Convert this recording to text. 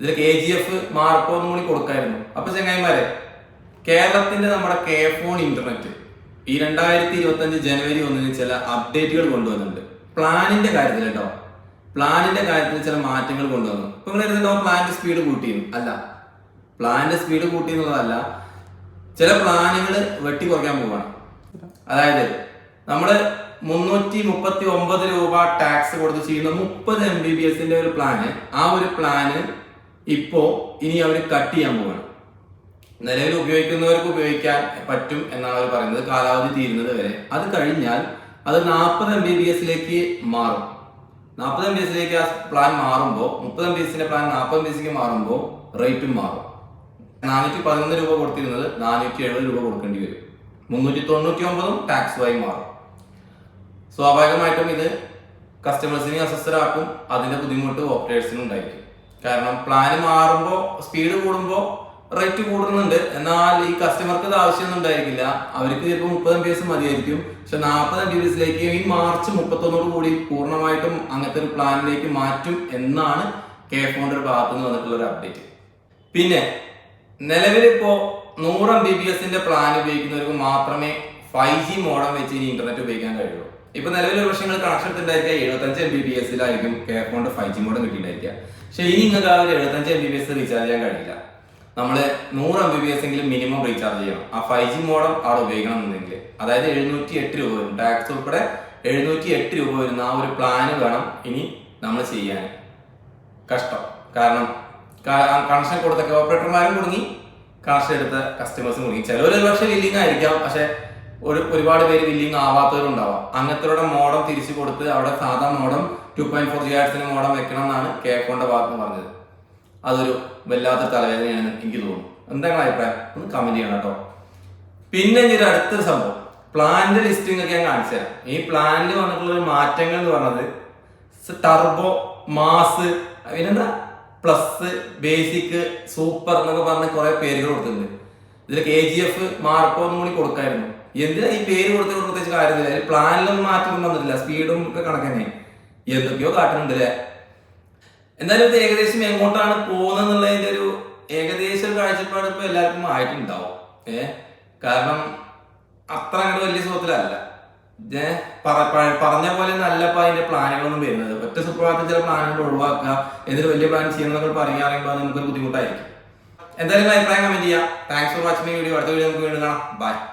ഇതിൽ K G F മാർക്കോന്നും കൂടി കൊടുക്കായിരുന്നു. അപ്പൊ ചെങ്ങായിമാരെ കേരളത്തിന്റെ നമ്മുടെ കെ ഫോൺ ഇന്റർനെറ്റ് ഈ രണ്ടായിരത്തി ഇരുപത്തി അഞ്ച് ജനുവരി ഒന്നിന് ചില അപ്ഡേറ്റുകൾ കൊണ്ടുവന്നിട്ടുണ്ട്. പ്ലാനിന്റെ കാര്യത്തിൽ കേട്ടോ പ്ലാനിന്റെ കാര്യത്തിൽ ചില മാറ്റങ്ങൾ കൊണ്ടുവന്നു. ഇപ്പൊ നിങ്ങൾ ഇരുന്നോ പ്ലാനിന്റെ സ്പീഡ് കൂട്ടിയിരുന്നു അല്ല. പ്ലാനിന്റെ സ്പീഡ് കൂട്ടി എന്നുള്ളതല്ല ചില പ്ലാനുകൾ വെട്ടി കുറയ്ക്കാൻ പോവാണ്. അതായത് നമ്മൾ മുന്നൂറ്റി മുപ്പത്തി ഒമ്പത് രൂപ ടാക്സ് കൊടുത്ത് ചെയ്യുന്ന മുപ്പത് എം ബി ബി എസിന്റെ ഒരു പ്ലാന് ആ ഒരു പ്ലാന് ഇപ്പോ ഇനി അവർ കട്ട് ചെയ്യാൻ പോവാണ്. നിലവിൽ ഉപയോഗിക്കുന്നവർക്ക് ഉപയോഗിക്കാൻ പറ്റും എന്നാണ് അവർ പറയുന്നത്. കാലാവധി തീരുന്നത് വരെ. അത് കഴിഞ്ഞാൽ അത് നാൽപ്പത് എം ബി ബി എസിലേക്ക് മാറും. നാൽപ്പത് എം ബി എസിലേക്ക് ആ പ്ലാൻ മാറുമ്പോൾ മുപ്പത് എം ബി എസിന്റെ പ്ലാൻ നാൽപ്പത് എം ബി എസിലേക്ക് മാറുമ്പോൾ റേറ്റും മാറും. നാനൂറ്റി പതിനൊന്ന് രൂപ കൊടുത്തിരുന്നത് നാനൂറ്റി എഴുപത് രൂപ കൊടുക്കേണ്ടി വരും. മുന്നൂറ്റി തൊണ്ണൂറ്റി ഒമ്പതും ടാക്സുമായി മാറും. സ്വാഭാവികമായിട്ടും ഇത് കസ്റ്റമേഴ്സിനെ അസ്വസ്ഥരാക്കും അതിന്റെ ബുദ്ധിമുട്ട് ഓപ്പറേറ്റേഴ്സിനും ഉണ്ടായിരിക്കും. കാരണം പ്ലാൻ മാറുമ്പോൾ സ്പീഡ് കൂടുമ്പോൾ റേറ്റ് കൂടുന്നുണ്ട്. എന്നാൽ ഈ കസ്റ്റമർക്ക് ഇത് ആവശ്യമൊന്നും ഉണ്ടായിരിക്കില്ല. അവർക്ക് ചിലപ്പോൾ മുപ്പത് എം ബി എസ് മതിയായിരിക്കും. പക്ഷെ നാൽപ്പത് എം ബി എസ് എസിലേക്ക് ഈ മാർച്ച് മുപ്പത്തൊന്നോട് കൂടി പൂർണമായിട്ടും അങ്ങനത്തെ ഒരു പ്ലാനിലേക്ക് മാറ്റും എന്നാണ് കെ ഫോണിന്റെ ഒരു ഭാഗത്ത് നിന്ന് വന്നിട്ടുള്ള ഒരു അപ്ഡേറ്റ് പിന്നെ നിലവിലിപ്പോ നൂറ് എം ബി ബി എസിന്റെ പ്ലാൻ ഉപയോഗിക്കുന്നവർക്ക് മാത്രമേ ഫൈവ് ജി മോഡം വെച്ച് ഇനി ഇന്റർനെറ്റ് ഉപയോഗിക്കാൻ കഴിയുള്ളൂ. ഇപ്പൊ നിലവിലെ പ്രശ്നങ്ങൾ കണക്ഷൻ എടുത്തിട്ടുണ്ടായിരിക്കുക എഴുപത്തഞ്ച് എം ബി ബി ആയിരിക്കും കെ ഫോണിന്റെ ഫൈവ് ജി മോഡം കിട്ടിയിട്ടുണ്ടായിരിക്കുക. പക്ഷേ ഇനി നിങ്ങൾക്ക് ആ ഒരു എഴുപത്തഞ്ച് M B B S recharge ചെയ്യാൻ കഴിയില്ല. നമ്മൾ നൂറ് എം ബി ബി എസ് എങ്കിലും മിനിമം റീചാർജ് ചെയ്യണം. ആ ഫൈവ് ജി മോഡം അവിടെ ഉപയോഗിക്കണം എന്നുണ്ടെങ്കിൽ അതായത് എഴുന്നൂറ്റി എട്ട് രൂപ വരും. ടാക്സ് ഉൾപ്പെടെ എഴുന്നൂറ്റി എട്ട് രൂപ വരുന്ന ആ ഒരു പ്ലാന് വേണം ഇനി നമ്മൾ ചെയ്യാൻ. കഷ്ടം. കാരണം കണക്ഷൻ കൊടുത്ത ഓപ്പറേറ്റർമാരും കുടുങ്ങി. കണക്ഷൻ എടുത്ത കസ്റ്റമേഴ്സും കുടുങ്ങി. ചിലവർ ഒരു പക്ഷേ വില്ലിങ് ആയിരിക്കാം. പക്ഷെ ഒരു ഒരുപാട് പേര് ബില്ലിങ് ആവാത്തവരുണ്ടാവാം. അങ്ങനത്തെ മോഡം തിരിച്ചു കൊടുത്ത് അവിടെ സാധാ modem two point four G modem വെക്കണം എന്നാണ് കേക്കോന്റെ ഭാഗത്ത് പറഞ്ഞത്. അതൊരു വല്ലാത്ത തലവേദനയാണ് എനിക്ക് തോന്നുന്നു. എന്താണ് അഭിപ്രായം? ഒന്ന് കമന്റ് ചെയ്യണം കേട്ടോ. പിന്നെ ഇതിന്റെ അടുത്ത സംഭവം. പ്ലാനിന്റെ ലിസ്റ്റിംഗ് ഒക്കെ ഞാൻ കാണിച്ചു തരാം. ഈ പ്ലാനിൽ വന്നിട്ടുള്ള മാറ്റങ്ങൾ എന്ന് പറഞ്ഞത് ടർബോ മാസ് പിന്നെന്താ? പ്ലസ് ബേസിക് സൂപ്പർ എന്നൊക്കെ പറഞ്ഞ കുറെ പേരുകൾ കൊടുത്തിട്ടുണ്ട്. ഇതിൽ കെ ജി എഫ് മാർക്കോ എന്നും കൂടി കൊടുക്കായിരുന്നു. എന്തിനാ ഈ പേര് കൊടുത്ത് പ്രത്യേകിച്ച് കാര്യമില്ല. പ്ലാനിലൊന്നും മാറ്റമൊന്നും വന്നിട്ടില്ല. സ്പീഡും ഒക്കെ കണക്കന്നെ. എന്തൊക്കെയോ കാട്ടുന്നുണ്ട് അല്ലേ എന്തായാലും ഇത് ഏകദേശം എങ്ങോട്ടാണ് പോകുന്നത് എന്നുള്ളതിന്റെ ഒരു ഏകദേശം കാഴ്ചപ്പാട് ഇപ്പൊ എല്ലാവർക്കും ആയിട്ടുണ്ടാവും. ഏ? കാരണം അത്ര അങ്ങോട്ട് വലിയ സുഖത്തിലല്ല. പറഞ്ഞ പോലെ നല്ലപ്പോ അതിന്റെ പ്ലാനുകളൊന്നും വരുന്നത്. ഒറ്റ സുപ്രഭാതത്തിൽ ചില പ്ലാനുകൾ ഒഴിവാക്കുക എന്നിട്ട് വലിയ പ്ലാൻ ചെയ്യണമെന്നൊക്കെ പറയുകയാണെങ്കിൽ നമുക്കൊരു ബുദ്ധിമുട്ടായിരിക്കും. എന്തായാലും അഭിപ്രായം കമന്റ് ചെയ്യാം. താങ്ക്സ് ഫോർ വാച്ചിങ് വീഡിയോ അടുത്ത വീഡിയോ നമുക്ക് വീണ്ടും കാണാം. ബൈ